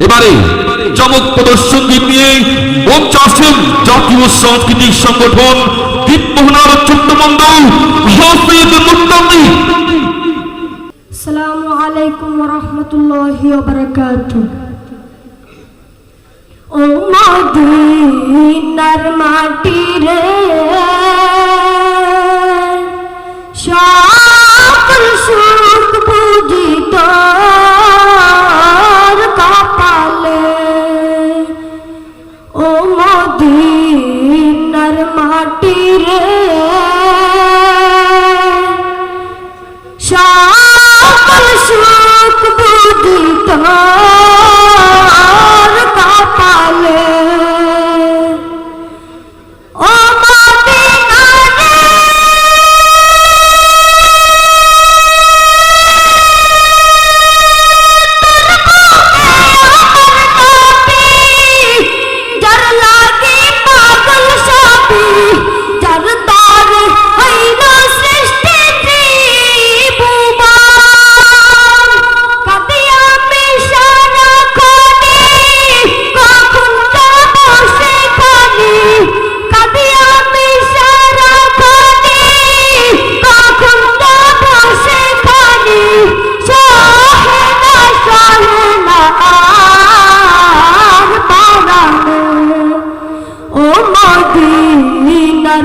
এবারে চমক প্রদর্শন নিয়ে পঞ্চাশের জাতীয় সাংস্কৃতিক সংগঠন দীপমোহনার ছোট্ট মন্ডল আলাইকুম ও মাটি রে পিরে সকল সুখ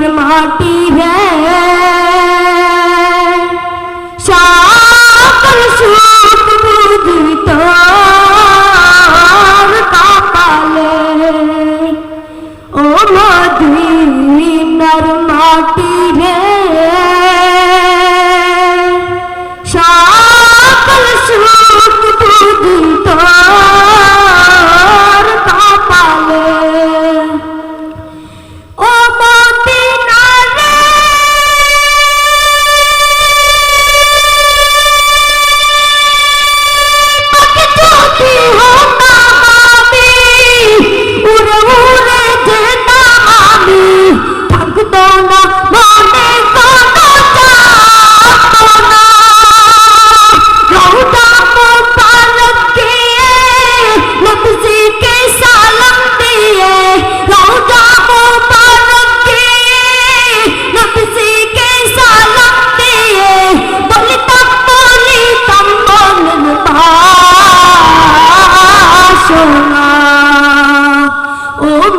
माटी है।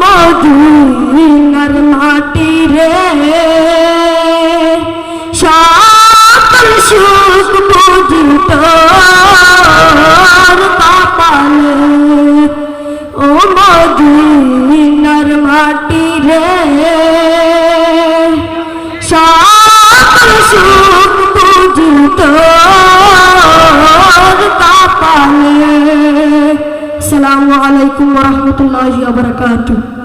মধুমিনার মাটি রে। সকল সুখ বুঝিত rahmatullahi wabarakatuh.